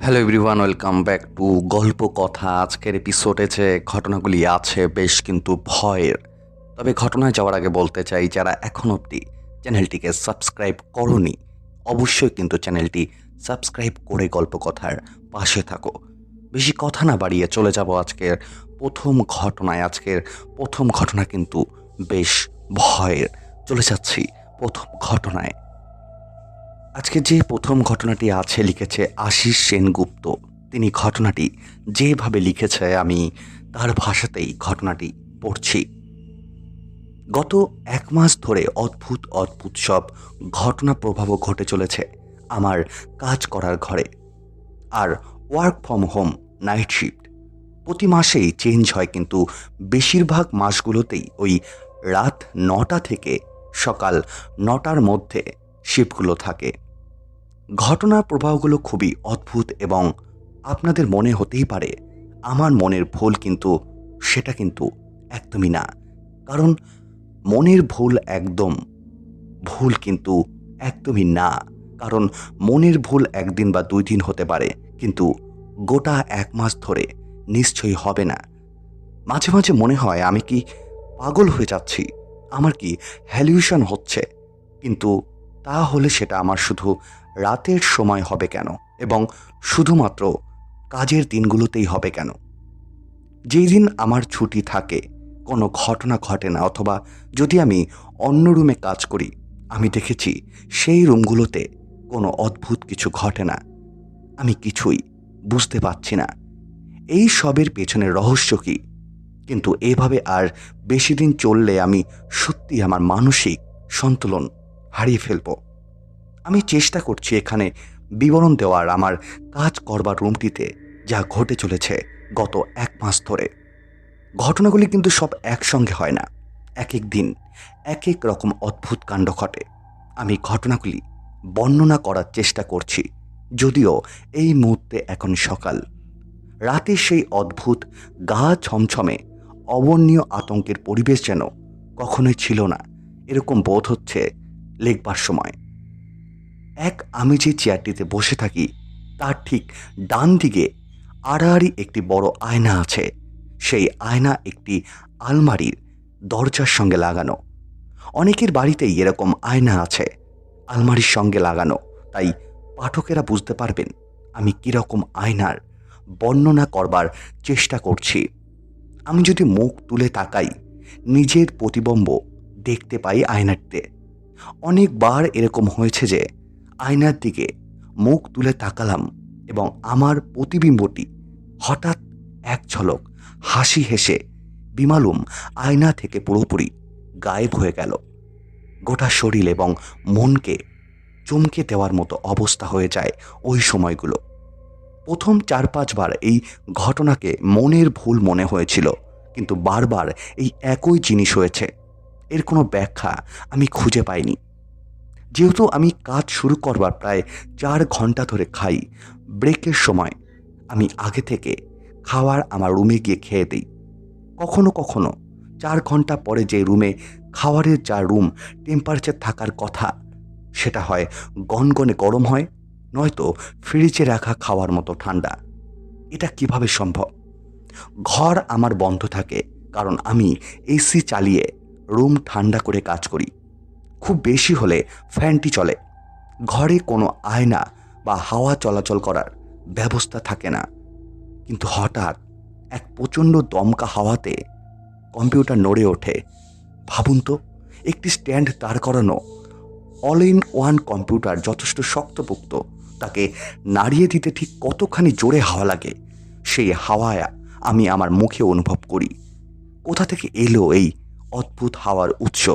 Hello everyone welcome back to Golpo Kotha. আজকের এপিসোডে যে ঘটনাগুলি আছে, বেশ কিন্তু ভয়ের। তবে ঘটনায় যাওয়ার আগে বলতে চাই, যারা এখন অবধি চ্যানেলটিকে সাবস্ক্রাইব করনি, অবশ্যই কিন্তু চ্যানেলটি সাবস্ক্রাইব করে গল্প কথার পাশে থাকো। বেশি কথা না বাড়িয়ে চলে যাব আজকের প্রথম ঘটনায়। আজকের প্রথম ঘটনা কিন্তু বেশ ভয়ের। চলে যাচ্ছি প্রথম ঘটনায়। আজকে যে প্রথম ঘটনাটি আছে লিখেছে আশিস সেনগুপ্ত। তিনি ঘটনাটি যেভাবে লিখেছে, আমি তার ভাষাতেই ঘটনাটি পড়ছি। গত এক মাস ধরে অদ্ভুত অদ্ভুত সব ঘটনা প্রভাবও ঘটে চলেছে আমার কাজ করার ঘরে। আর work from home night shift প্রতি মাসেই চেঞ্জ হয়, কিন্তু বেশিরভাগ মাসগুলোতেই ওই রাত নটা থেকে সকাল নটার মধ্যে শিফটগুলো থাকে। ঘটনার প্রবাহগুলো খুবই অদ্ভুত এবং আপনাদের মনে হতেই পারে, আমার মনের ভুল কিন্তু সেটা কিন্তু একদমই না। কারণ মনের ভুল একদম, ভুল কিন্তু একদমই না। কারণ মনের ভুল একদিন বা দুই দিন হতে পারে, কিন্তু গোটা এক মাস ধরে নিশ্চয়ই হবে না। মাঝে মাঝে মনে হয় আমি কি পাগল হয়ে যাচ্ছি, আমার কি হ্যালিউশন হচ্ছে, কিন্তু তা হলে সেটা আমার শুধু রাতের সময় হবে কেন? এবং শুধুমাত্র কাজের দিনগুলোতেই হবে কেন? যেই দিন আমার ছুটি থাকে, কোনো ঘটনা ঘটে না, অথবা যদি আমি অন্য রুমে কাজ করি, আমি দেখেছি সেই রুমগুলোতে কোনো অদ্ভুত কিছু ঘটে না। আমি কিছুই বুঝতে পারছি না। এই সবের পেছনের রহস্য কী? কিন্তু এভাবে আর বেশি দিন চললে আমি সত্যি আমার মানসিক সন্তুলন হারিয়ে ফেলব। আমি চেষ্টা করছি এখানে বিবরণ দেওয়ার আমার কাজ করবার রুমটিতে যা ঘটে চলেছে গত এক মাস ধরে। ঘটনাগুলি কিন্তু সব একসঙ্গে হয় না। এক এক দিন, এক এক রকম অদ্ভুত কাণ্ড ঘটে। আমি ঘটনাগুলি বর্ণনা করার চেষ্টা করছি, যদিও এই মুহূর্তে এখন সকাল। রাতে সেই অদ্ভুত, গা ছমছমে অবর্ণীয় আতঙ্কের পরিবেশ যেন কখনোই ছিল না। এরকম বোধ হচ্ছে লেখবার সময়। এক আমি যে চেয়ারটিতে বসে থাকি, তার ঠিক ডান দিকে আড়াআড়ি একটি বড় আয়না আছে। সেই আয়না একটি আলমারির দরজার সঙ্গে লাগানো। অনেকের বাড়িতেই এরকম আয়না আছে, আলমারির সঙ্গে লাগানো। তাই পাঠকেরা বুঝতে পারবেন আমি কীরকম আয়নার বর্ণনা করবার চেষ্টা করছি। আমি যদি মুখ তুলে তাকাই, নিজের প্রতিবম্ব দেখতে পাই আয়নাটিতে। অনেকবার এরকম হয়েছে যে আয়নার দিকে মুখ তুলে তাকালাম এবং আমার প্রতিবিম্বটি হঠাৎ এক ঝলক হাসি হেসে, বিমালুম, আয়না থেকে পুরোপুরি গায়েব হয়ে গেল। গোটা শরীর এবং মনকে চমকে দেওয়ার মতো অবস্থা হয়ে যায় ওই সময়গুলো। প্রথম চার পাঁচবার এই ঘটনাকে মনের ভুল মনে হয়েছিল, কিন্তু বারবার এই একই জিনিস হয়েছে। এর কোনো ব্যাখ্যা আমি খুঁজে পাইনি। যেহেতু আমি কাজ শুরু করবার প্রায় চার ঘণ্টা ধরে খাই, ব্রেকের সময় আমি আগে থেকে খাওয়ার আমার রুমে গিয়ে খেয়ে দিই। কখনো কখনো চার ঘণ্টা পরে যে রুমে খাওয়ারের যা রুম টেম্পারেচার থাকার কথা, সেটা হয় গনগনে গরম হয়, নয়তো ফ্রিজে রাখা খাওয়ার মতো ঠান্ডা। এটা কীভাবে সম্ভব? ঘর আমার বন্ধ থাকে, কারণ আমি এসি চালিয়ে রুম ঠান্ডা করে কাজ করি। খুব বেশি হলে ফ্যানটি চলে। ঘরে কোনো আয়না বা হাওয়া চলাচল করার ব্যবস্থা থাকে না। কিন্তু হঠাৎ এক প্রচণ্ড দমকা হাওয়াতে কম্পিউটার নড়ে ওঠে। ভাবুন তো, একটি স্ট্যান্ড দাঁড় করানো অল ইন ওয়ান কম্পিউটার যথেষ্ট শক্তপোক্ত, তাকে নাড়িয়ে দিতে ঠিক কতখানি জোরে হাওয়া লাগে, সেই হাওয়ায় আমি আমার মুখে অনুভব করি। কোথা থেকে এলো এই অদ্ভুত হাওয়ার উৎস।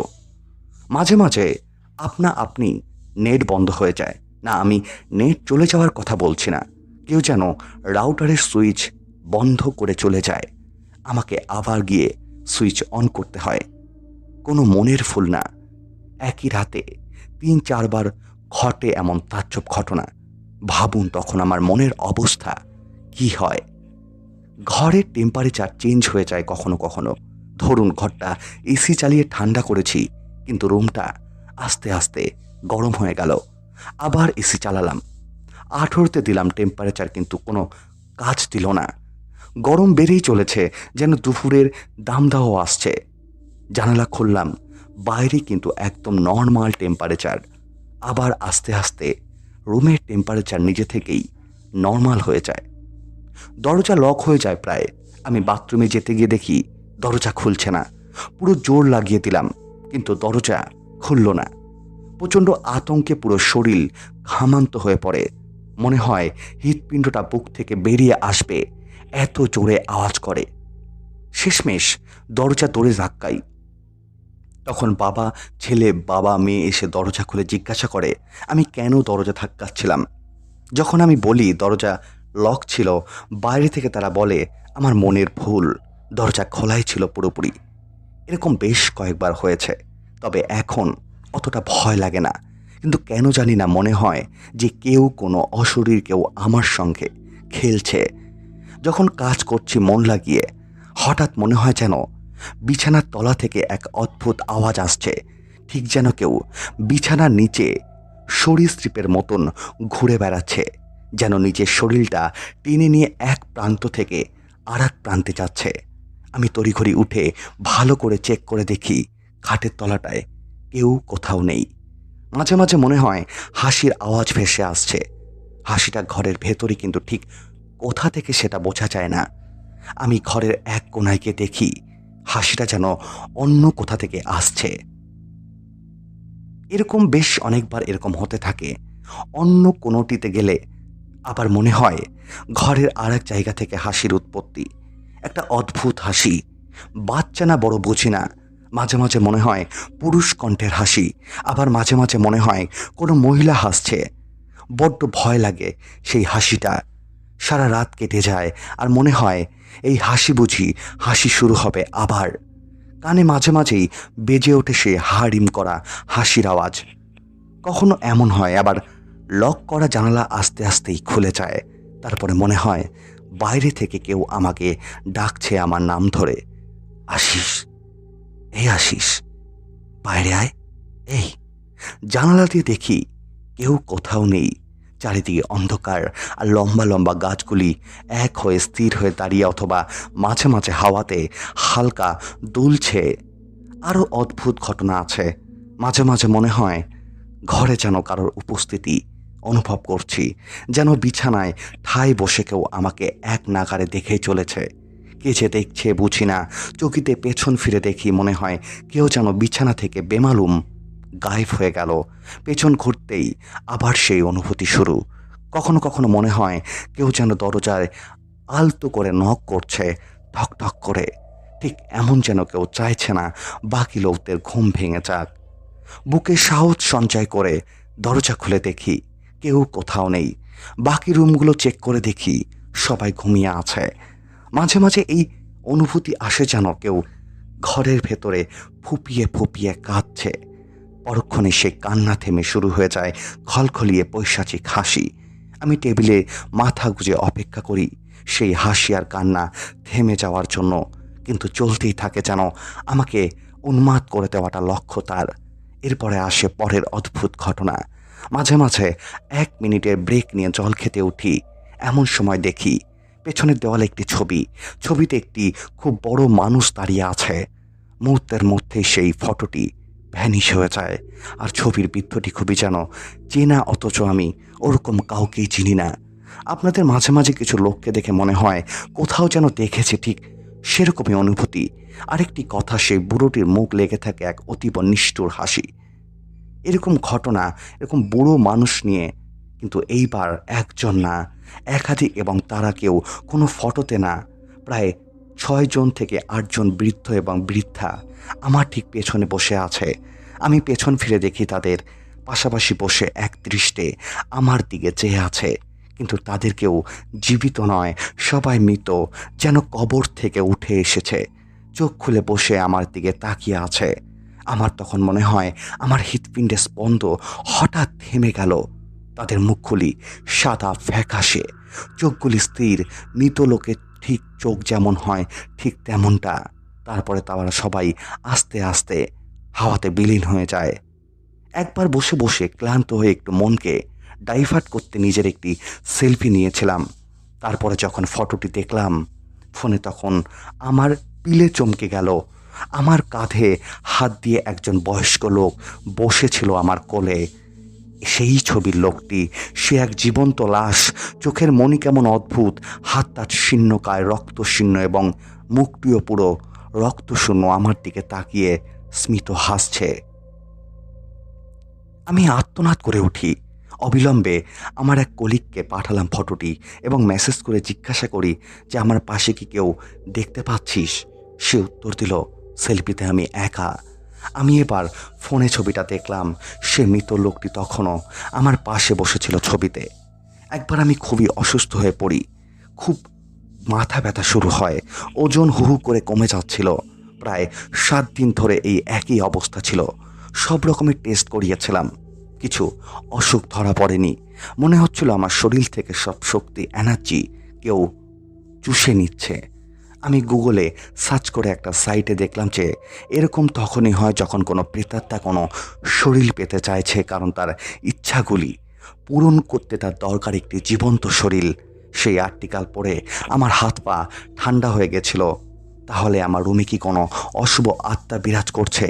মাঝে মাঝে আপনা আপনি নেট বন্ধ হয়ে যায়। না, আমি নেট চলে যাওয়ার কথা বলছি না। কেউ যেন রাউটারের সুইচ বন্ধ করে চলে যায়। আমাকে আবার গিয়ে সুইচ অন করতে হয়। কোনো মনের ফুল না। একই রাতে তিন, চারবার ঘটে এমন তাজ্জব ঘটনা। ভাবুন তখন আমার মনের অবস্থা কি হয়। ঘরের টেম্পারেচার চেঞ্জ হয়ে যায় কখনো কখনো। ধরুন ঘরটা এসি চালিয়ে ঠান্ডা করেছি, কিন্তু রুমটা আস্তে আস্তে গরম হয়ে গেল। আবার এসি চালালাম। আঠেরোতে দিলাম টেম্পারেচার কিন্তু কোনো কাজ দিল না। গরম বেড়েই চলেছে, যেন দুপুরের দামদাহ আসছে। জানালা খুললাম, বাইরে কিন্তু একদম নর্মাল টেম্পারেচার আবার আস্তে আস্তে রুমের টেম্পারেচার নিজে থেকেই নর্মাল হয়ে যায়। দরজা লক হয়ে যায় প্রায়। আমি বাথরুমে যেতে গিয়ে দেখি দরজা খুলছে না। পুরো জোর লাগিয়ে দিলাম, কিন্তু দরজা খুলল না। প্রচণ্ড আতঙ্কে পুরো শরীর ঘামান্ত হয়ে পড়ে। মনে হয় হৃৎপিণ্ডটা বুক থেকে বেরিয়ে আসবে, এত জোরে আওয়াজ করে। শেষমেশ দরজা দৌড়ে ধাক্কাই। তখন বাবা, ছেলে, বাবা, মেয়ে এসে দরজা খুলে জিজ্ঞাসা করে, আমি কেন দরজা ধাক্কাচ্ছিলাম? যখন আমি বলি, দরজা লক ছিল, বাইরে থেকে তারা বলে, আমার মনের ভুল। দরজা খোলাই ছিল পুরোপুরি। এরকম বেশ কয়েকবার হয়েছে, তবে এখন অতটা ভয় লাগে না। কিন্তু কেন জানি না মনে হয় যে কেউ কোনো অশরীর কেউ আমার সঙ্গে খেলছে। যখন কাজ করছি মন লাগিয়ে, হঠাৎ মনে হয় যেন বিছানার তলা থেকে এক অদ্ভুত আওয়াজ আসছে। ঠিক যেন কেউ বিছানার নিচে সরীসৃপের মতন ঘুরে বেড়াচ্ছে, যেন নিজের শরীরটা টেনে নিয়ে এক প্রান্ত থেকে আর প্রান্তে যাচ্ছে। আমি তড়িঘড়ি উঠে ভালো করে চেক করে দেখি, খাটের তলাটায় কেউ কোথাও নেই। মাঝে মাঝে মনে হয় হাসির আওয়াজ ভেসে আসছে। হাসিটা ঘরের ভেতরে কিন্তু ঠিক কোথা থেকে সেটা বোঝা যায় না। আমি ঘরের এক কোনায় গিয়ে দেখি হাসিটা যেন অন্য কোথা থেকে আসছে। এরকম বেশ অনেকবার এরকম হতে থাকে। অন্য কোনোটিতে গেলে আবার মনে হয় ঘরের আর এক জায়গা থেকে হাসির উৎপত্তি। একটা অদ্ভুত হাসি। বাচ্চা না বড় বুঝি না। মাঝে মাঝে মনে হয় পুরুষ কণ্ঠের হাসি। আবার মাঝে মাঝে মনে হয় কোনো মহিলা হাসছে। বড্ড ভয় লাগে সেই হাসিটা। সারা রাত কেটে যায় আর মনে হয় এই হাসি বুঝি হাসি শুরু হবে আবার। কানে মাঝে মাঝেই বেজে ওঠে সে হাড়িম করা হাসির আওয়াজ। কখনো এমন হয়, আবার লক করা জানালা আস্তে আস্তেই খুলে যায়। তারপরে মনে হয় বাইরে থেকে কেউ আমাকে ডাকছে আমার নাম ধরে। আশিস, এই আশিস, বাইরে আয়, এই। জানালা দিয়ে দেখি কেউ কোথাও নেই, চারিদিকে অন্ধকার আর লম্বা লম্বা গাছগুলি এক হয়ে স্থির হয়ে দাঁড়িয়ে অথবা মাঝে মাঝে হাওয়াতে হালকা দুলছে। আরও অদ্ভুত ঘটনা আছে। মাঝে মাঝে মনে হয় ঘরে যেন কারোর উপস্থিতি অনুভব করছি, যেন বিছানায় ঠাই বসে কেউ আমাকে এক নাগারে দেখেই চলেছে। কে যে দেখছে বুঝি না, চকিতে পেছন ফিরে দেখি মনে হয় কেউ যেন বিছানা থেকে বেমালুম গায়েব হয়ে গেল। পেছন ঘুরতেই আবার সেই অনুভূতি শুরু। কখনো কখনো মনে হয় কেউ যেন দরজায় আলতো করে নখ করছে ঠক ঠক করে। ঠিক এমন যেন কেউ চাইছে না, বাকি লোকদের ঘুম ভেঙে যাক। বুকে সাহস সঞ্চয় করে দরজা খুলে দেখি কেউ কোথাও নেই। বাকি রুমগুলো চেক করে দেখি, সবাই ঘুমিয়ে আছে। মাঝে মাঝে এই অনুভূতি আসে যেন কেউ ঘরের ভেতরে ফুপিয়ে ফুপিয়ে কাঁদছে। পরক্ষণে সে কান্না থেমে শুরু হয়ে যায়, খলখলিয়ে পৈশাচিক হাসি। আমি টেবিলে মাথা গুজে অপেক্ষা করি, সেই হাসি আর কান্না থেমে যাওয়ার জন্য, কিন্তু চলতেই থাকে যেন আমাকে উন্মাদ করে দেওয়াটা লক্ষ্য তার। এরপরে আসে পরের অদ্ভুত ঘটনা। মাঝে মাঝে এক মিনিটের ব্রেক নিয়ে জল খেতে উঠি। এমন সময় দেখি পেছনের দেওয়ালে একটি ছবি। ছবিতে একটি খুব বড় মানুষ দাঁড়িয়ে আছে। মুহূর্তের মধ্যে সেই ফটোটি ভ্যানিশ হয়ে যায়। আর ছবির বৃদ্ধটি খুবই যেন চেনা, অথচ আমি ওরকম কাউকেই চিনি না। আপনাদের মাঝে মাঝে কিছু লোককে দেখে মনে হয় কোথাও যেন দেখেছে ঠিক সেরকমই অনুভূতি। আরেকটি কথা, সেই বুড়োটির মুখ লেগে থাকে এক অতীব নিষ্ঠুর হাসি। এরকম ঘটনা, এরকম বুড়ো মানুষ নিয়ে কিন্তু এইবার একজন না, একাধিক এবং তারা কেউ কোনো ফটোতে না, প্রায় ছয়জন থেকে আটজন বৃদ্ধ এবং বৃদ্ধা আমার ঠিক পেছনে বসে আছে। আমি পেছন ফিরে দেখি তাদের পাশাপাশি বসে এক দৃষ্টে আমার দিকে চেয়ে আছে। কিন্তু তাদের কেউ জীবিত নয়, সবাই মৃত, যেন কবর থেকে উঠে এসেছে। চোখ খুলে বসে আমার দিকে তাকিয়ে আছে। আমার তখন মনে হয় আমার হৃৎপিণ্ডে স্পন্দ হঠাৎ থেমে গেল। তাদের মুখগুলি সাদা ফ্যাকাশে, চোখগুলি স্থির, মৃত লোকের ঠিক চোখ যেমন হয় ঠিক তেমনটা। তারপরে তারা সবাই আস্তে আস্তে হাওয়াতে বিলীন হয়ে যায়। একবার বসে বসে ক্লান্ত হয়ে একটু মনকে ডাইভার্ট করতে নিজের একটি সেলফি নিয়েছিলাম। তারপরে যখন ফটোটি দেখলাম, ফোনে তখন আমার পিলে চমকে গেল। আমার কাঁধে হাত দিয়ে একজন বয়স্ক লোক বসেছিল আমার কোলে। সেই ছবির লোকটি, সে এক জীবন্ত লাশ, চোখের মনি কেমন অদ্ভুত, হাত তার শীর্ণকায় রক্তশীর্ণ এবং মুখটিও পুরো রক্তশূন্য আমার দিকে তাকিয়ে স্মিত হাসছে। আমি আত্মনাদ করে উঠি। অবিলম্বে আমার এক কলিগকে পাঠালাম ফটোটি এবং মেসেজ করে জিজ্ঞাসা করি যে, আমার পাশে কি কেউ দেখতে পাচ্ছিস? সে উত্তর দিল সেলফিতে আমি একা। আমি এবার ফোনে ছবিটা দেখলাম। সে মৃত লোকটি তখনও আমার পাশে বসেছিল ছবিতে। একবার আমি খুবই অসুস্থ হয়ে পড়ি। খুব মাথা ব্যথা শুরু হয়। ওজন হু হু করে কমে যাচ্ছিল। প্রায় সাত দিন ধরে এই একই অবস্থা ছিল। সব রকমের টেস্ট করিয়েছিলাম। কিছু অসুখ ধরা পড়েনি। মনে হচ্ছিল আমার শরীর থেকে সব শক্তি, এনার্জি কেউ চুষে নিচ্ছে। আমি গুগলে সার্চ করে একটা সাইটে দেখলাম যে এরকম তখনই হয় যখন কোনো প্রেতাত্মা কোনো শরীর পেতে চাইছে, কারণ তার ইচ্ছাগুলি পূরণ করতে তার দরকার একটি জীবন্ত শরীর। সেই আর্টিকাল পড়ে আমার হাত পা ঠান্ডা হয়ে গেছিল। তাহলে আমার রুমে কি কোনো অশুভ আত্মা বিরাজ করছে?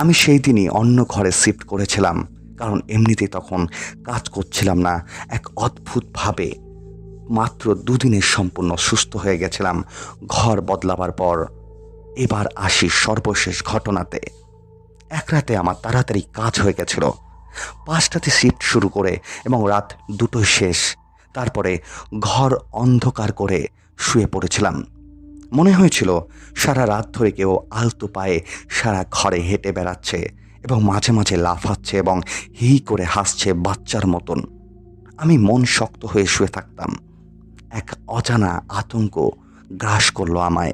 আমি সেই দিনই অন্য ঘরে শিফট করেছিলাম, কারণ এমনিতেই তখন কাজ করছিলাম না। এক অদ্ভুতভাবে মাত্র দুদিনে সম্পূর্ণ সুস্থ হয়ে গেছিলাম, ঘর বদলাবার পর। এবার আসি সর্বশেষ ঘটনাতে। এক রাতে আমার তাড়াতাড়ি কাজ হয়ে গেছিল। পাঁচটাতে শিফট শুরু করে এবং রাত দুটোই শেষ। তারপরে ঘর অন্ধকার করে শুয়ে পড়েছিলাম। মনে হয়েছিল সারা রাত ধরে কেউ আলতো পায়ে সারা ঘরে হেঁটে বেড়াচ্ছে এবং মাঝে মাঝে লাফাচ্ছে এবং হি করে হাসছে বাচ্চার মতন। আমি মন শক্ত হয়ে শুয়ে থাকতাম। এক অজানা আতঙ্ক গ্রাস করল আমায়।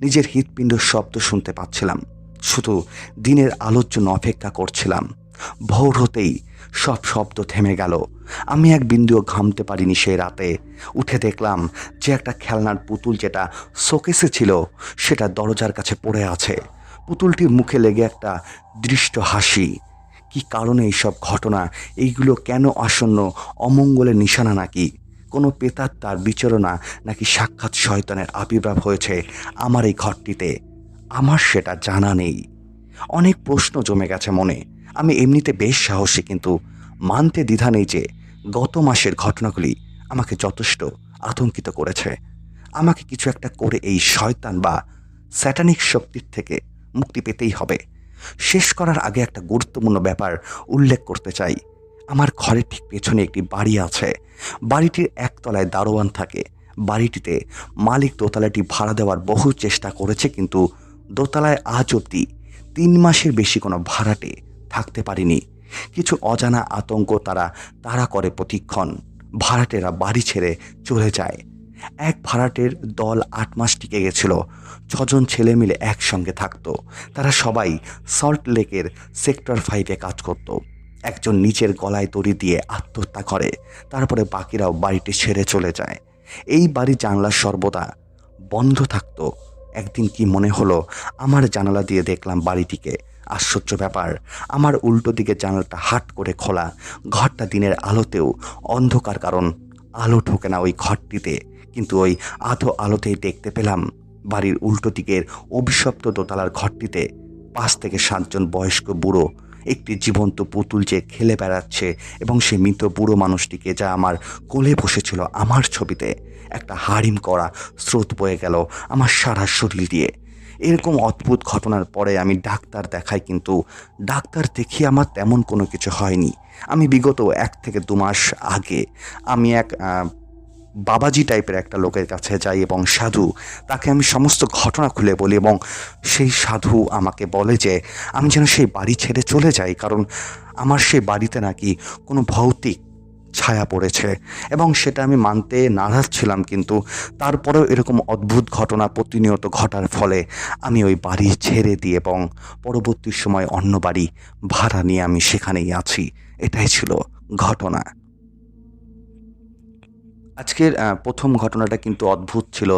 নিজের হৃৎপিণ্ড শব্দ শুনতে পাচ্ছিলাম। শুধু দিনের আলোর জন্য অপেক্ষা করছিলাম। ভোর হতেই সব শব্দ থেমে গেল। আমি এক বিন্দুও ঘামতে পারিনি সেই রাতে। উঠে দেখলাম যে একটা খেলনার পুতুল যেটা শোকেসে ছিল, সেটা দরজার কাছে পড়ে আছে। পুতুলটির মুখে লেগে একটা দৃষ্ট হাসি। কি কারণে এইসব ঘটনা? এইগুলো কেন আসন্ন অমঙ্গলের নিশানা নাকি? কোনো পেতাত্মার বিচরণা নাকি সাক্ষাৎ শয়তানের আবির্ভাব হয়েছে আমার এই ঘরটিতে? আমার সেটা জানা নেই। অনেক প্রশ্ন জমে গেছে মনে। আমি এমনিতে বেশ সাহসী, কিন্তু মানতে দ্বিধা নেই যে গত মাসের ঘটনাগুলি আমাকে যথেষ্ট আতঙ্কিত করেছে। আমাকে কিছু একটা করে এই শয়তান বা স্যাটানিক শক্তির থেকে মুক্তি পেতেই হবে। শেষ করার আগে একটা গুরুত্বপূর্ণ ব্যাপার উল্লেখ করতে চাই। আমার ঘরের ঠিক পেছনে একটি বাড়ি আছে। বাড়িটির একতলায় দারোয়ান থাকে। বাড়িটিতে মালিক দোতলাটি ভাড়া দেওয়ার বহু চেষ্টা করেছে কিন্তু দোতলায় আজ অবধি তিন মাসের বেশি কোনো ভাড়াটে থাকতে পারেনি। কিছু অজানা আতঙ্ক তারা তাড়া করে প্রতিক্ষণ। ভাড়াটেরা বাড়ি ছেড়ে চলে যায়। এক ভাড়াটের দল আট মাস টিকে গেছিল। ছজন ছেলে মিলে একসঙ্গে থাকতো। তারা সবাই সল্ট লেকের সেক্টর ফাইভে কাজ করত। একজন নিচের গলায় দড়ি দিয়ে আত্মহত্যা করে, তারপরে বাকিরাও বাড়িটি ছেড়ে চলে যায়। এই বাড়ি জানলা সর্বদা বন্ধ থাকতো। একদিন কি মনে হলো, আমার জানালা দিয়ে দেখলাম বাড়িটিকে। আশ্চর্য ব্যাপার, আমার উল্টো দিকে জানালাটা হাট করে খোলা। ঘরটা দিনের আলোতেও অন্ধকার, কারণ আলো ঢোকে না ওই ঘরটিতে। কিন্তু ওই আধো আলোতেই দেখতে পেলাম, বাড়ির উল্টো দিকের অভিশপ্ত দোতলার ঘরটিতে পাঁচ থেকে সাতজন বয়স্ক বুড়ো একটি জীবন্ত পুতুল যে খেলে বেড়াচ্ছে এবং সে মৃত বুড়ো মানুষটিকে যা আমার কোলে বসেছিল আমার ছবিতে, একটা হারিম করা স্রোত বয়ে গেল আমার সারা শরীর দিয়ে। এরকম অদ্ভুত ঘটনার পরে আমি ডাক্তার দেখাই কিন্তু ডাক্তার দেখিয়ে আমার তেমন কোনো কিছু হয়নি। আমি বিগত এক থেকে দু মাস আগে আমি এক বাবাজি টাইপের একটা লোকের কাছে যাই এবং সাধু, তাকে আমি সমস্ত ঘটনা খুলে বলি এবং সেই সাধু আমাকে বলে যে, আমি যেন সেই বাড়ি ছেড়ে চলে যাই, কারণ আমার সেই বাড়িতে নাকি কোনো ভৌতিক ছায়া পড়েছে। এবং সেটা আমি মানতে নারাজ ছিলাম, কিন্তু তারপরেও এরকম অদ্ভুত ঘটনা প্রতিনিয়ত ঘটার ফলে আমি ওই বাড়ি ছেড়ে দিই এবং পরবর্তী সময় অন্য বাড়ি ভাড়া নিয়ে আমি সেখানেই আছি। এটাই ছিল ঘটনা। আজকের প্রথম ঘটনাটা কিন্তু অদ্ভুত ছিল।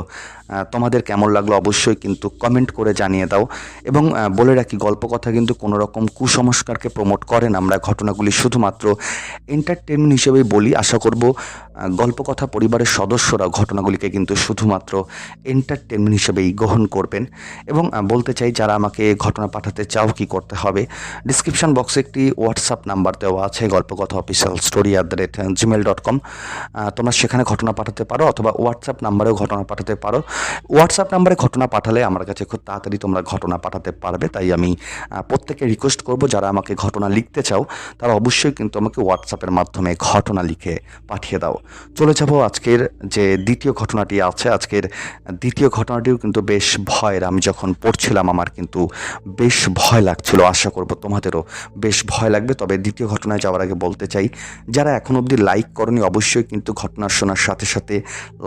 তোমাদের কেমন লাগল অবশ্যই কিন্তু কমেন্ট করে জানিয়ে দাও। এবং বলে রাখি, গল্প কথা কিন্তু কোনো রকম কুসংস্কারকে প্রমোট করেন আমরা ঘটনাগুলি শুধুমাত্র এন্টারটেনমেন্ট হিসেবেই বলি। আশা করব গল্প কথা পরিবারের সদস্যরা ঘটনাগুলিকে কিন্তু শুধুমাত্র এন্টারটেনমেন্ট হিসেবেই গ্রহণ করবেন। এবং বলতে চাই, যারা আমাকে ঘটনা পাঠাতে চাও কি করতে হবে ডিসক্রিপশন বক্সে একটি হোয়াটসঅ্যাপ নাম্বার দেওয়া আছে, Golpo Kotha official story at the rate gmail dot com তোমরা সেখানে ঘটনা পাঠাতে পারো অথবা হোয়াটসঅ্যাপ নাম্বারেও ঘটনা পাঠাতে পারো। হোয়াটসঅ্যাপ নাম্বারে ঘটনা পাঠালে আমার কাছে খুব তাড়াতাড়ি তোমরা ঘটনা পাঠাতে পারবে তাই আমি আহ, প্রত্যেককে রিকোয়েস্ট করব যারা আমাকে ঘটনা লিখতে চাও তারা অবশ্যই কিন্তু আমাকে হোয়াটসঅ্যাপের মাধ্যমে ঘটনা লিখে পাঠিয়ে দাও। চলে যাব আজকের যে দ্বিতীয় ঘটনাটি আছে আজকের দ্বিতীয় ঘটনাটিও কিন্তু বেশ ভয়ের। আমি যখন পড়ছিলাম আমার কিন্তু বেশ ভয় লাগছিল আশা করব তোমাদেরও বেশ ভয় লাগবে। তবে দ্বিতীয় ঘটনায় যাওয়ার আগে বলতে চাই যারা এখন অবধি লাইক করনি অবশ্যই কিন্তু ঘটনা শোনার সাথে সাথে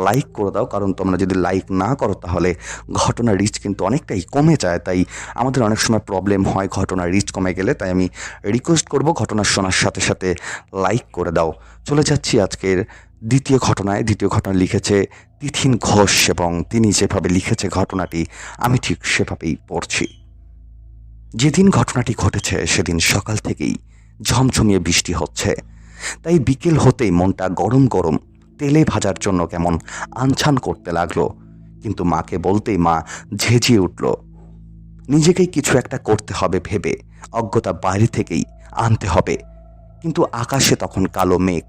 লাইক করে দাও, কারণ তোমরা যদি লাইক না করো তাহলে ঘটনার রিচ কিন্তু অনেকটাই কমে যায়। তাই আমাদের অনেক সময় প্রবলেম হয় ঘটনার রিচ কমে গেলে, তাই আমি রিকোয়েস্ট করব ঘটনা শোনার সাথে সাথে লাইক করে দাও। চলে যাচ্ছি আজকের দ্বিতীয় ঘটনায়। দ্বিতীয় ঘটনা লিখেছে তিথিন ঘোষ এবং তিনি যেভাবে লিখেছে ঘটনাটি, আমি ঠিক সেভাবেই পড়ছি। যেদিন ঘটনাটি ঘটেছে, সেদিন সকাল থেকেই ঝমঝমিয়ে বৃষ্টি হচ্ছে। তাই বিকেল হতেই মনটা গরম গরম তেলে ভাজার জন্য কেমন আনছান করতে লাগল। কিন্তু মাকে বলতেই মা ঝেঁঝিয়ে উঠল, নিজেকেই কিছু একটা করতে হবে ভেবে, অজ্ঞতা বাইরে থেকেই আনতে হবে। কিন্তু আকাশে তখন কালো মেঘ,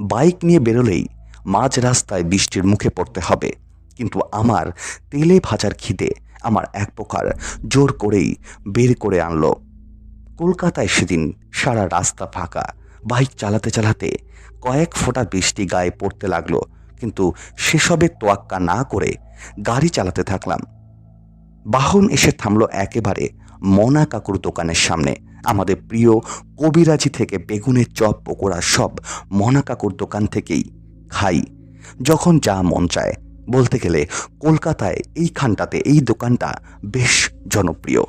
বাইক নিয়ে বেরোলেই মাঝ রাস্তায় বৃষ্টির মুখে পড়তে হবে। কিন্তু আমার তেলে ভাজার খিদে আমার এক প্রকার জোর করেই বের করে আনলো। কলকাতায় সেদিন সারা রাস্তা ফাঁকা বাইক চালাতে চালাতে কয়েক ফোঁটা বৃষ্টি গায়ে পড়তে লাগল, কিন্তু সেসবে তোয়াক্কা না করে গাড়ি চালাতে থাকলাম। বাহন এসে থামলো একেবারে মনা কাকুর দোকানের সামনে। আমাদের প্রিয় কবিরাজি থেকে বেগুনের চপ পকোড়া সব মনা কাকুর দোকান থেকেই খাই, যখন যা মন চায়। বলতে গেলে কলকাতায় এইখানটাতে এই দোকানটা বেশ জনপ্রিয়।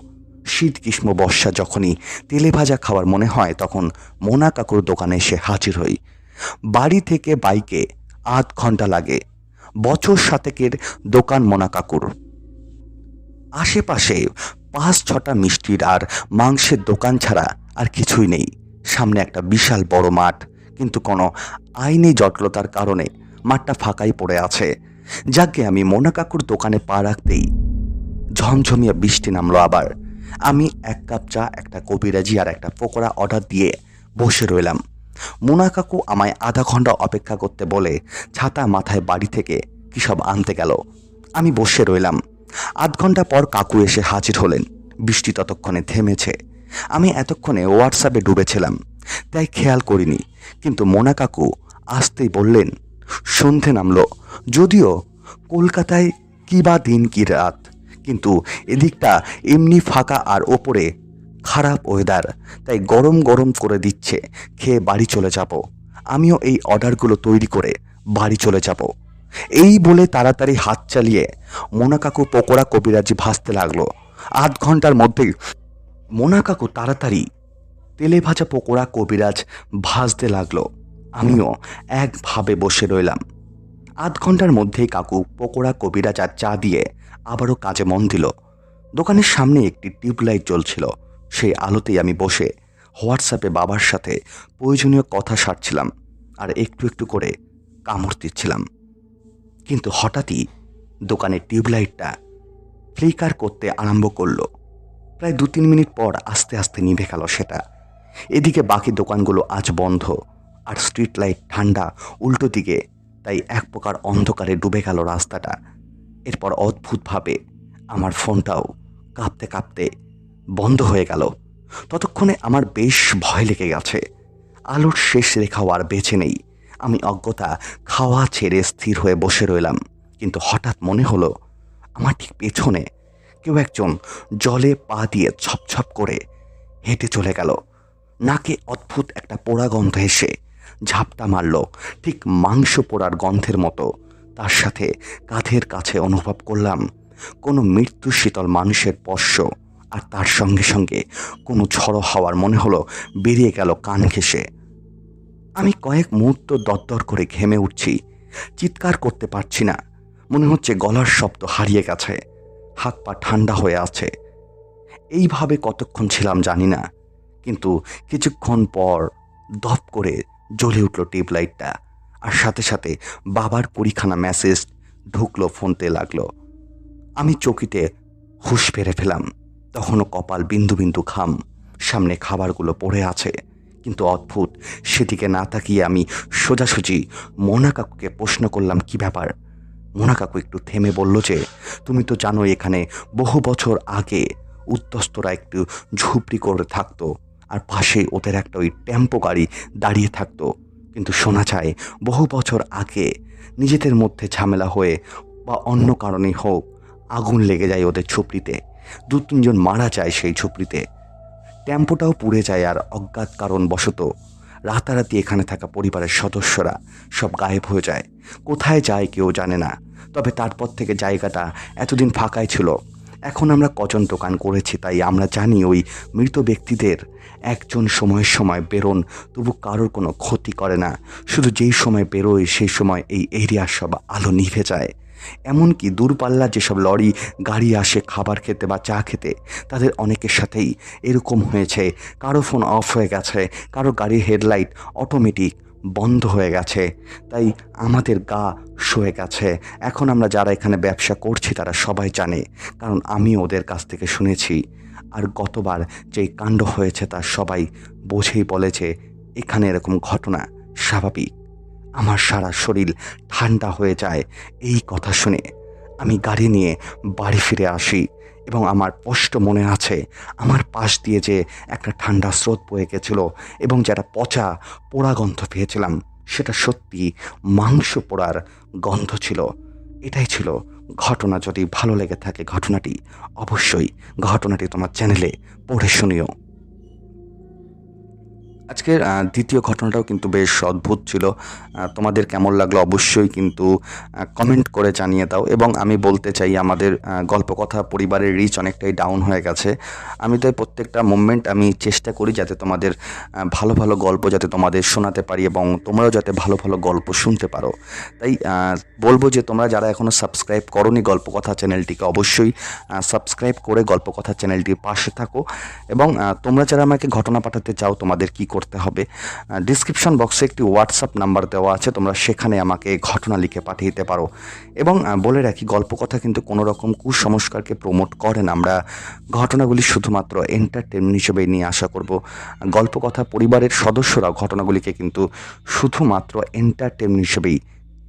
শীত গ্রীষ্ম বর্ষা যখনই তেলে ভাজা খাওয়ার মনে হয়, তখন মোনা কাকুর দোকানে এসে হাজির হই। বাড়ি থেকে বাইকে আধ ঘণ্টা লাগে। বছর সাতেকের দোকান মোনা কাকুর। আশেপাশে পাঁচ ছটা মিষ্টির আর মাংসের দোকান ছাড়া আর কিছুই নেই। সামনে একটা বিশাল বড় মাঠ, কিন্তু কোনো আইনি জটলতার কারণে মাঠটা ফাঁকাই পড়ে আছে। যাকে আমি মোনা কাকুর দোকানে পা রাখতেই ঝমঝমিয়া বৃষ্টি নামলো আবার। আমি এক কাপ চা, একটা কবিরাজি আর একটা পকোড়া অর্ডার দিয়ে বসে রইলাম। মোনা কাকু আমায় আধা ঘণ্টা অপেক্ষা করতে বলে, ছাতা মাথায় বাড়ি থেকে কী সব আনতে গেল? আমি বসে রইলাম। আধ ঘণ্টা পর কাকু এসে হাজির হলেন। বৃষ্টি ততক্ষণে থেমেছে। আমি এতক্ষণে হোয়াটসঅ্যাপে ডুবেছিলাম। তাই খেয়াল করিনি। কিন্তু মোনা কাকু আসতেই বললেন, সন্ধে নামলো। যদিও কলকাতায় কি বা দিন কি রাত। কিন্তু এদিকটা এমনি ফাঁকা আর ওপরে খারাপ ওয়েদার তাই গরম গরম করে দিচ্ছে, খেয়ে বাড়ি চলে যাব। আমিও এই অর্ডারগুলো তৈরি করে বাড়ি চলে যাব। এই বলে তাড়াতাড়ি হাত চালিয়ে মোনা কাকু পকোড়া কবিরাজি ভাজতে লাগল। আধ ঘণ্টার মধ্যেই মোনা কাকু তাড়াতাড়ি তেলে ভাজা পকোড়া কবিরাজ ভাজতে লাগল। আমিও একভাবে বসে রইলাম। আধ ঘণ্টার মধ্যেই কাকু পকোড়া কবিরাজ আর চা দিয়ে আবারও কাজে মন দিল। দোকানের সামনে একটি টিউবলাইট জ্বলছিল। সেই আলোতেই আমি বসে হোয়াটসঅ্যাপে বাবার সাথে প্রয়োজনীয় কথা সারছিলাম আর একটু একটু করে কামড় দিচ্ছিলাম। কিন্তু হঠাৎই দোকানের টিউবলাইটটা ফ্লিকার করতে আরম্ভ করল। প্রায় দু তিন মিনিট পর আস্তে আস্তে নিভে গেল সেটা। এদিকে বাকি দোকানগুলো আজ বন্ধ আর স্ট্রিট লাইট ঠান্ডা উল্টো দিকে, তাই এক প্রকার অন্ধকারে ডুবে গেল রাস্তাটা। এরপর অদ্ভুতভাবে আমার ফোনটাও কাঁপতে কাঁপতে বন্ধ হয়ে গেল। ততক্ষণে আমার বেশ ভয় লেগে গেছে। আলোর শেষ রেখাও আর বেঁচে নেই। আমি অজ্ঞতা খাওয়া ছেড়ে স্থির হয়ে বসে রইলাম। কিন্তু হঠাৎ মনে হলো, আমার ঠিক পেছনে কেউ একজন জলে পা দিয়ে ছপছপ করে হেঁটে চলে গেল। নাকে অদ্ভুত একটা পোড়া গন্ধ এসে ঝাপটা মারল, ঠিক মাংস পোড়ার গন্ধের মতো। তার সাথে কাঁধের কাছে অনুভব করলাম কোনো মৃত্যু শীতল মানুষের স্পর্শ। আর তার সঙ্গে সঙ্গে কোনো ঝড়ো হাওয়ার মনে হলো বেরিয়ে গেল কান ঘেঁষে। আমি কয়েক মুহূর্ত দরদর করে ঘেমে উঠছি, চিৎকার করতে পারছি না। মনে হচ্ছে গলার শব্দ হারিয়ে গেছে, হাত পা ঠান্ডা হয়ে আছে। এইভাবে কতক্ষণ ছিলাম জানি না, কিন্তু কিছুক্ষণ পর দপ করে জ্বলে উঠল টিউবলাইটটা। আর সাথে সাথে বাবার কুড়িখানা মেসেজ ঢুকলো, ফোনতে লাগল। আমি চকিতে হুশ ফেরে ফেলাম। তখনও কপাল বিন্দু বিন্দু খাম। সামনে খাবারগুলো পড়ে আছে। কিন্তু অদ্ভুত, সেদিকে না তাকিয়ে আমি সোজাসুজি মোনা কাকুকে প্রশ্ন করলাম, কি ব্যাপার? মোনা কাকু একটু থেমে বলল যে, তুমি তো জানো এখানে বহু বছর আগে উত্তস্তরা একটু ঝুপড়ি করে থাকতো আর পাশে ওদের একটা ওই টেম্পো গাড়ি দাঁড়িয়ে থাকতো। কিন্তু শোনা যায়, বহু বছর আগে নিজেদের মধ্যে ঝামেলা হয়ে বা অন্য কারণেই হোক আগুন লেগে যায় ওদের ঝুপড়িতে। দু তিনজন মারা যায় সেই ঝুপড়িতে। টেম্পোটাও পুড়ে যায় আর অজ্ঞাত কারণ বশত রাতারাতি এখানে থাকা পরিবারের সদস্যরা সব গায়েব হয়ে যায়। কোথায় যায় কেউ জানে না, তবে তারপর থেকে জায়গাটা এতদিন ফাঁকাই ছিল। এখন আমরা কজন দোকান করেছি তাই আমরা জানি ওই মৃত ব্যক্তিদের একজন সময়ের সময় বেরোন, তবু কারোর কোনো ক্ষতি করে না। শুধু যেই সময় বেরোয়, সেই সময় এই এরিয়ার সব আলো নিভে যায়। এমনকি দূরপাল্লার যেসব লরি, গাড়ি আসে খাবার খেতে বা চা খেতে, তাদের অনেকের সাথেই এরকম হয়েছে। কারও ফোন অফ হয়ে গেছে, কারও গাড়ির হেডলাইট অটোমেটিক বন্ধ হয়ে গেছে। তাই আমাদের গা সয়ে গেছে। এখন আমরা যারা এখানে ব্যবসা করছি, তারা সবাই জানে, কারণ আমি ওদের কাছ থেকে শুনেছি। আর গতবার যেই কাণ্ড হয়েছে, তা সবাই বোঝেই বলেছে এখানে এরকম ঘটনা স্বাভাবিক। আমার সারা শরীর ঠান্ডা হয়ে যায়। এই কথা শুনে আমি গাড়ি নিয়ে বাড়ি ফিরে আসি। এবং আমার স্পষ্ট মনে আছে, আমার পাশ দিয়ে যে একটা ঠান্ডা স্রোত বয়ে গেছিল এবং যেটা পচা পোড়া গন্ধ পেয়েছিলাম, সেটা সত্যি মাংস পোড়ার গন্ধ ছিল। এটাই ছিল ঘটনা। যদি ভালো লেগে থাকে ঘটনাটি, অবশ্যই ঘটনাটি তোমার চ্যানেলে পড়ে শুনিও। আজকের দ্বিতীয় ঘটনাটাও কিন্তু বেশ অদ্ভুত ছিল। তোমাদের কেমন লাগল অবশ্যই কিন্তু কমেন্ট করে জানিয়ে দাও। এবং আমি বলতে চাই, আমাদের গল্পকথা পরিবারের রিচ অনেকটাই ডাউন হয়ে গেছে। আমি তাই প্রত্যেকটা মুভমেন্ট আমি চেষ্টা করি যাতে তোমাদের ভালো ভালো গল্প যাতে তোমাদের শোনাতে পারি এবং তোমরাও যাতে ভালো ভালো গল্প শুনতে পারো। তাই বলব যে তোমরা যারা এখনও সাবস্ক্রাইব করনি গল্পকথা চ্যানেলটিকে অবশ্যই সাবস্ক্রাইব করে গল্পকথা চ্যানেলটির পাশে থাকো। এবং তোমরা যারা আমাকে ঘটনা পাঠাতে চাও, তোমাদের কি করতে হবে। ডিসক্রিপশন বক্সে একটি হোয়াটসঅ্যাপ নাম্বার দেওয়া আছে, তোমরা সেখানে আমাকে ঘটনা লিখে পাঠিয়ে দিতে পারো। এবং বলে রাখি গল্পকথা কিন্তু কোনো রকম কুসংস্কারকে প্রমোট করে না। আমরা ঘটনাগুলি শুধুমাত্র এন্টারটেনমেন্ট হিসেবে নিয়ে আশা করব। গল্পকথা পরিবারের সদস্যরা ঘটনাগুলিকে কিন্তু শুধুমাত্র এন্টারটেনমেন্ট হিসেবেই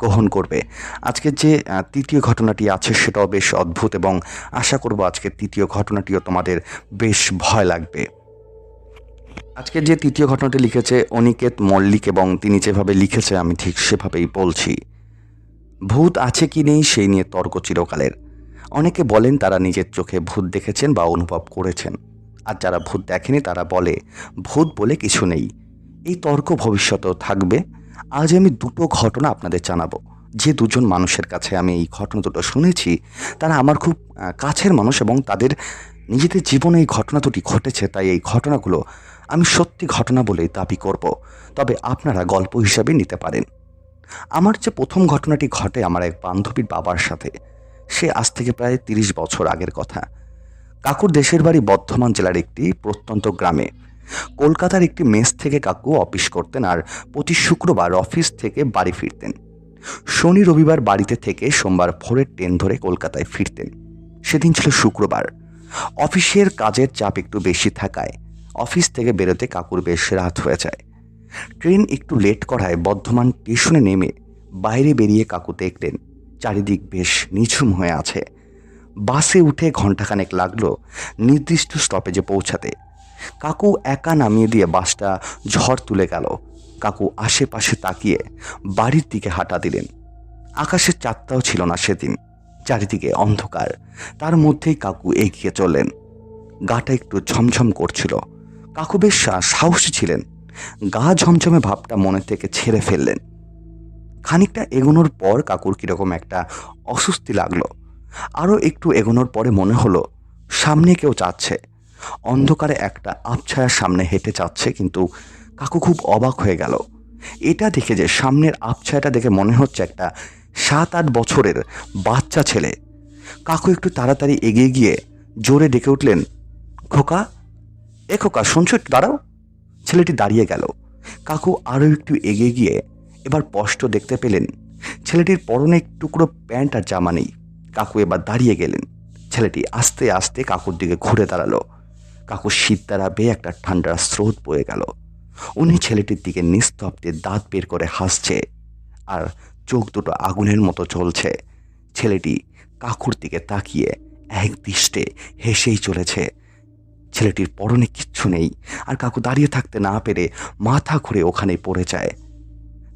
গ্রহণ করবে। আজকের যে তৃতীয় ঘটনাটি আছে সেটাও বেশ অদ্ভুত এবং আশা করব আজকের তৃতীয় ঘটনাটিও তোমাদের বেশ ভয় লাগবে। আজকের যে তৃতীয় ঘটনাটি লিখেছে অনিকেত মল্লিক এবং তিনি যেভাবে লিখেছে, আমি ঠিক সেভাবেই বলছি। ভূত আছে কি নেই সেই নিয়ে তর্ক চিরকালের। অনেকে বলেন তারা নিজের চোখে ভূত দেখেছেন বা অনুভব করেছেন। আর যারা ভূত দেখেনি, তারা বলে, ভূত বলে কিছু নেই। এই তর্ক ভবিষ্যতেও থাকবে। আজ আমি দুটো ঘটনা আপনাদের জানাব। যে দুজন মানুষের কাছে আমি এই ঘটনা দুটো শুনেছি, তারা আমার খুব কাছের মানুষ এবং তাদের নিজেদের জীবনে এই ঘটনা দুটি ঘটেছে, তাই এই ঘটনাগুলো আমি সত্যি ঘটনা বলেই দাবি করব, তবে আপনারা গল্প হিসাবে নিতে পারেন। আমার যে প্রথম ঘটনাটি ঘটে আমার এক বান্ধবীর বাবার সাথে, সে আজ থেকে প্রায় তিরিশ বছর আগের কথা। কাকুর দেশের বাড়ি বর্ধমান জেলার একটি প্রত্যন্ত গ্রামে। কলকাতার একটি মেস থেকে কাকু অফিস করতেন আর প্রতি শুক্রবার অফিস থেকে বাড়ি ফিরতেন। শনি রবিবার বাড়িতে থেকে সোমবার ভোরের ট্রেন ধরে কলকাতায় ফিরতেন। সেদিন ছিল শুক্রবার। অফিসের কাজের চাপ একটু বেশি থাকায় অফিস থেকে বেরোতে কাকুর বেশ রাত হয়ে যায়। ট্রেন একটু লেট করায় বর্ধমান স্টেশনে নেমে বাইরে বেরিয়ে কাকু দেখলেন, চারিদিক বেশ নিঝুম হয়ে আছে। বাসে উঠে ঘন্টাখানেক লাগল নির্দিষ্ট স্টপেজে পৌঁছাতে। কাকু একা নামিয়ে দিয়ে বাসটা ঝড় তুলে গেল। কাকু আশেপাশে তাকিয়ে বাড়ির দিকে হাঁটা দিলেন। আকাশের চাঁদটাও ছিল না সেদিন। চারিদিকে অন্ধকার। তার মধ্যেই কাকু এগিয়ে চললেন। গাটা একটু ঝমঝম করছিল। কাকু বেশ সাহসী ছিলেন। গা ঝমঝমে ভাবটা মনে থেকে ছেড়ে ফেললেন। খানিকটা এগোনোর পর কাকুর কীরকম একটা অস্বস্তি লাগল। আরও একটু এগোনোর পরে মনে হলো, সামনে কেউ যাচ্ছে অন্ধকারে একটা আবছায়ার সামনে হেঁটে যাচ্ছে কিন্তু কাকু খুব অবাক হয়ে গেল। এটা দেখে যে সামনের আবছায়াটা দেখে মনে হচ্ছে একটা সাত আট বছরের বাচ্চা ছেলে। কাকু একটু তাড়াতাড়ি এগিয়ে গিয়ে জোরে ডেকে উঠলেন, খোকা এ খোকা একটু দাঁড়াও। ছেলেটি দাঁড়িয়ে গেল। কাকু আরও একটু এগিয়ে গিয়ে এবার স্পষ্ট দেখতে পেলেন, ছেলেটির পরনে টুকরো প্যান্ট আর জামা নেই। কাকু এবার দাঁড়িয়ে গেলেন। ছেলেটি আস্তে আস্তে কাকুর দিকে ঘুরে দাঁড়াল। কাকুর শীত দ্বারা বেয়ে একটা ঠান্ডার স্রোত বয়ে গেল। উনি ছেলেটির দিকে নিস্তব্ধে দাঁত বের করে হাসছে আর চোখ দুটো আগুনের মতো চলছে ছেলেটি কাকুর দিকে তাকিয়ে এক দৃষ্টে হেসেই চলেছে। ছেলেটির পরনে কিচ্ছু নেই আর কাকু দাঁড়িয়ে থাকতে না পেরে মাথা ঘুরে ওখানে পড়ে যায়।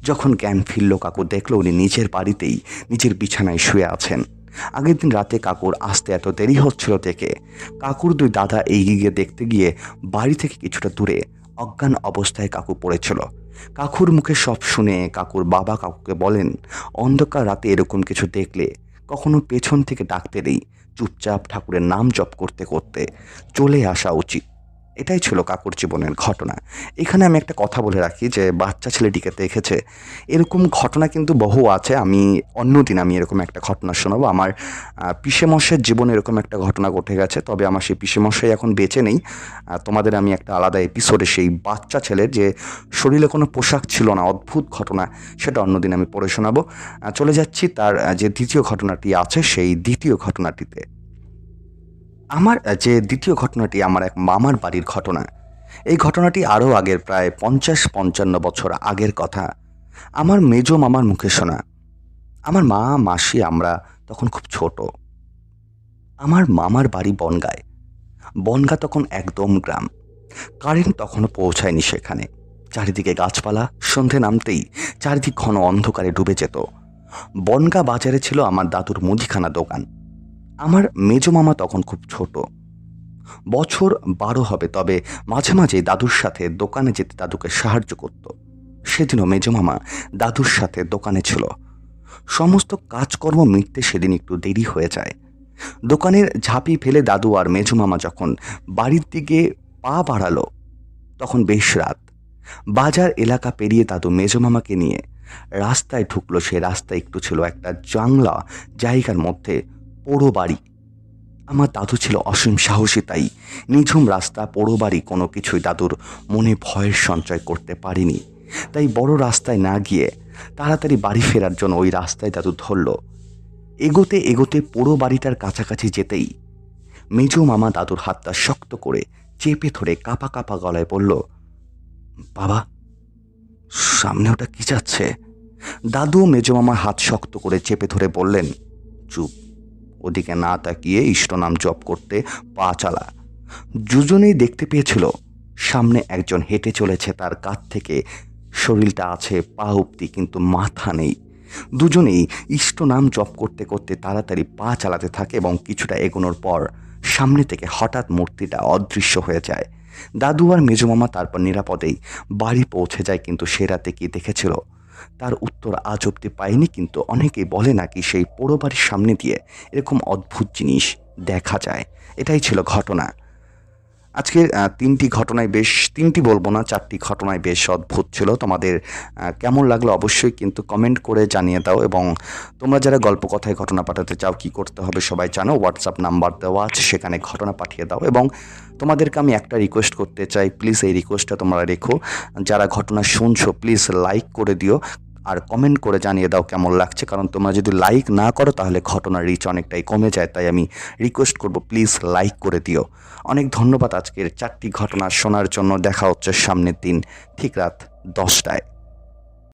যখন জ্ঞান ফিরল, কাকু দেখল উনি নিজের বাড়িতেই নিজের বিছানায় শুয়ে আছেন। আগের দিন রাতে কাকুর আসতে এত দেরি হচ্ছিল দেখে। কাকুর দুই দাদা এগিয়ে গিয়ে দেখতে গিয়ে বাড়ি থেকে কিছুটা দূরে অজ্ঞান অবস্থায় কাকু পড়েছিল। কাকুর মুখে সব শুনে কাকুর বাবা কাকুকে বলেন, অন্ধকার রাতে এরকম কিছু দেখলে কখনো পেছন থেকে ডাকতে নেই। চুপচাপ ঠাকুরের নাম জপ করতে করতে চলে আসা উচিত। এটাই ছিল কাকুর জীবনের ঘটনা। এখানে আমি একটা কথা বলে রাখি যে, বাচ্চা ছেলেটিকে দেখেছে, এরকম ঘটনা কিন্তু বহু আছে। আমি অন্যদিন আমি এরকম একটা ঘটনা শোনাবো। আমার পিসেমশের জীবনে এরকম একটা ঘটনা ঘটে গেছে। তবে আমার সেই পিসেমশাই এখন বেঁচে নেই। তোমাদের আমি একটা আলাদা এপিসোডে সেই বাচ্চা ছেলের যে শরীরে কোনো পোশাক ছিল না, অদ্ভুত ঘটনা, সেটা অন্যদিন আমি পড়ে শোনাবো। চলে যাচ্ছি তার যে দ্বিতীয় ঘটনাটি আছে, সেই দ্বিতীয় ঘটনাটিতে। আমার যে দ্বিতীয় ঘটনাটি আমার এক মামার বাড়ির ঘটনা, এই ঘটনাটি আরও আগের প্রায় পঞ্চাশ পঞ্চান্ন বছর আগের কথা। আমার মেজ মামার মুখে শোনা, আমার মা, মাসি, আমরা তখন খুব ছোট। আমার মামার বাড়ি বনগায়। বনগা তখন একদম গ্রাম। কারেন্ট তখনও পৌঁছায়নি সেখানে। চারিদিকে গাছপালা, সন্ধে নামতেই চারিদিক ঘন অন্ধকারে ডুবে যেত। বনগা বাজারে ছিল আমার দাদুর মুদিখানা দোকান। আমার মেজ মামা তখন খুব ছোট। বছর বারো হবে, তবে মাঝে মাঝে দাদুর সাথে দোকানে যেতে দাদুকে সাহায্য করত। সেদিনও মেজ মামা দাদুর সাথে দোকানে ছিল। সমস্ত কাজকর্ম মিটতে সেদিন একটু দেরি হয়ে যায়। দোকানের ঝাঁপি ফেলে দাদু আর মেজ মামা যখন বাড়ির দিকে পা বাড়ালো, তখন বেশ রাত। বাজার এলাকা পেরিয়ে দাদু মেজ মামাকে নিয়ে রাস্তায় ঢুকলো। সে রাস্তা একটু ছিল একটা জাংলা, জায়গার মধ্যে পোড়ো বাড়ি। আমার দাদু ছিল অসীম সাহসী, তাই নিঝুম রাস্তা, পোড়ো বাড়ি কোনো কিছুই দাদুর মনে ভয়ের সঞ্চয় করতে পারেনি। তাই বড় রাস্তায় না গিয়ে তাড়াতাড়ি বাড়ি ফেরার জন্য ওই রাস্তায় দাদু ধরল। এগোতে এগোতে পোড়ো বাড়িটার কাছাকাছি যেতেই মেজো মামা দাদুর হাতটা শক্ত করে চেপে ধরে কাপা কাপা গলায় বলল, বাবা, সামনে ওটা কি যাচ্ছে? দাদু মেজো মামার হাত শক্ত করে চেপে ধরে বললেন, চুপ ওদিকে না তাকিয়ে ইষ্টনাম জপ করতে পা চালা। দুজনেই দেখতে পেয়েছিল, সামনে একজন হেঁটে চলেছে তার কাছ থেকে। শরীরটা আছে পা অব্দি কিন্তু মাথা নেই। দুজনেই ইষ্টনাম জপ করতে করতে তাড়াতাড়ি পা চালাতে থাকে এবং কিছুটা এগোনোর পর সামনে থেকে হঠাৎ মূর্তিটা অদৃশ্য হয়ে যায়। দাদু আর মেজমামা তারপর নিরাপদেই বাড়ি পৌঁছে যায়, কিন্তু সে রাতে কি দেখেছিল? তার উত্তর আজ অব্দি পায়নি কিন্তু অনেকেই বলে নাকি সেই পোড়ো বাড়ির সামনে দিয়ে এরকম অদ্ভুত জিনিস দেখা যায়। এটাই ছিল ঘটনা। আজকের আহ, তিনটি ঘটনায় বেশ তিনটি বলব না চারটি ঘটনায় বেশ অদ্ভুত ছিল। তোমাদের কেমন লাগল অবশ্যই কিন্তু কমেন্ট করে জানিয়ে দাও এবং তোমরা যারা গল্প কথায় ঘটনা পাঠাতে চাও কি করতে হবে সবাই জানো হোয়াটসঅ্যাপ নাম্বার দেওয়া আছে সেখানে ঘটনা পাঠিয়ে দাও এবং তোমাদেরকে আমি একটা রিকোয়েস্ট করতে চাই। প্লিজ এই রিকোয়েস্টটা তোমরা রেখো। যারা ঘটনা শুনছো প্লিজ লাইক করে দিও। আর কমেন্ট করে জানিয়ে দাও কেমন লাগছে। কারণ তোমরা যদি লাইক না করো, তাহলে ঘটনার রিচ অনেকটাই কমে যায়। তাই আমি রিকোয়েস্ট করব প্লিজ লাইক করে দিও। অনেক ধন্যবাদ আজকের চারটি ঘটনা শোনার জন্য। দেখা হচ্ছে সামনের দিন, ঠিক রাত দশটায়।